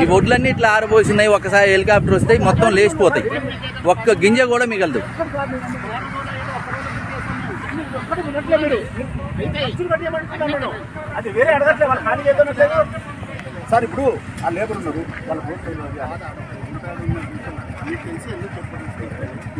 ఈ ఒడ్లన్నీ ఇట్లా ఆరబోసినాయి ఒకసారి హెలికాప్టర్ వస్తే మొత్తం లేచిపోతాయి. ఒక్క గింజ కూడా మిగలదు. అది వేరే అడగట్లే వాళ్ళు ఖాళీ చేద్దాం సార్ ఇప్పుడు ఆ లేబర్ ఉన్నారు వాళ్ళ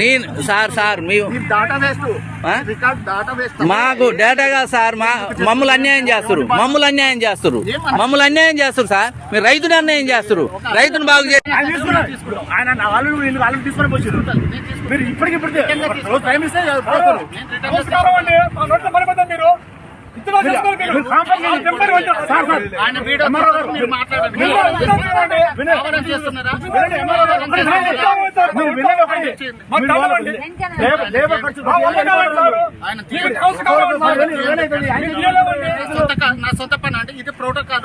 నేను సార్ సార్ మీ డాటా వేస్ట్ ఆ? రికార్డ్ డాటా వేస్ట్ మాకు డేటా కాదు సార్ మా మమ్మల్ని అన్యాయం చేస్తారు మమ్మల్ని అన్యాయం చేస్తారు మమ్మల్ని అన్యాయం చేస్తారు సార్. మీరు రైతుని అన్యాయం చేస్తారు రైతుని బాగు చే లేబర్- ఖర్చు. ఆయన నా సొంత పని అంటే ఇది ప్రోటోకాల్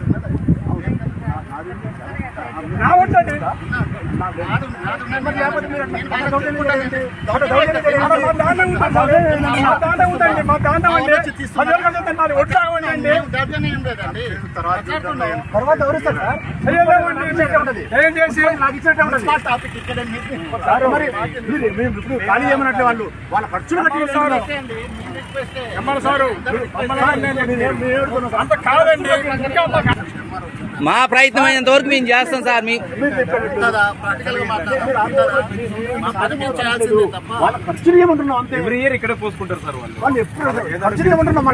ఇక్కడ మీకు సార్ మరి మీరు ఖాళీ చేయమన్నట్లే వాళ్ళు వాళ్ళ ఖర్చులు కట్టి సారు అంత కాదండి మా ప్రయత్నం అయినంత వరకు మేము చేస్తాం సార్ మీ ఉంటుందా ప్రాక్టికల్గా మాట్లాడాలి మా పని మేము చేయాల్సిందే తప్ప. వాళ్ళ ఖర్చులు ఏమంటున్నాం అంతే? ఎవ్రీ ఇయర్ ఇక్కడే పోసుకుంటారు సార్ వాళ్ళు. వాళ్ళు ఎప్పుడు ఖర్చులు ఏమంటున్నాం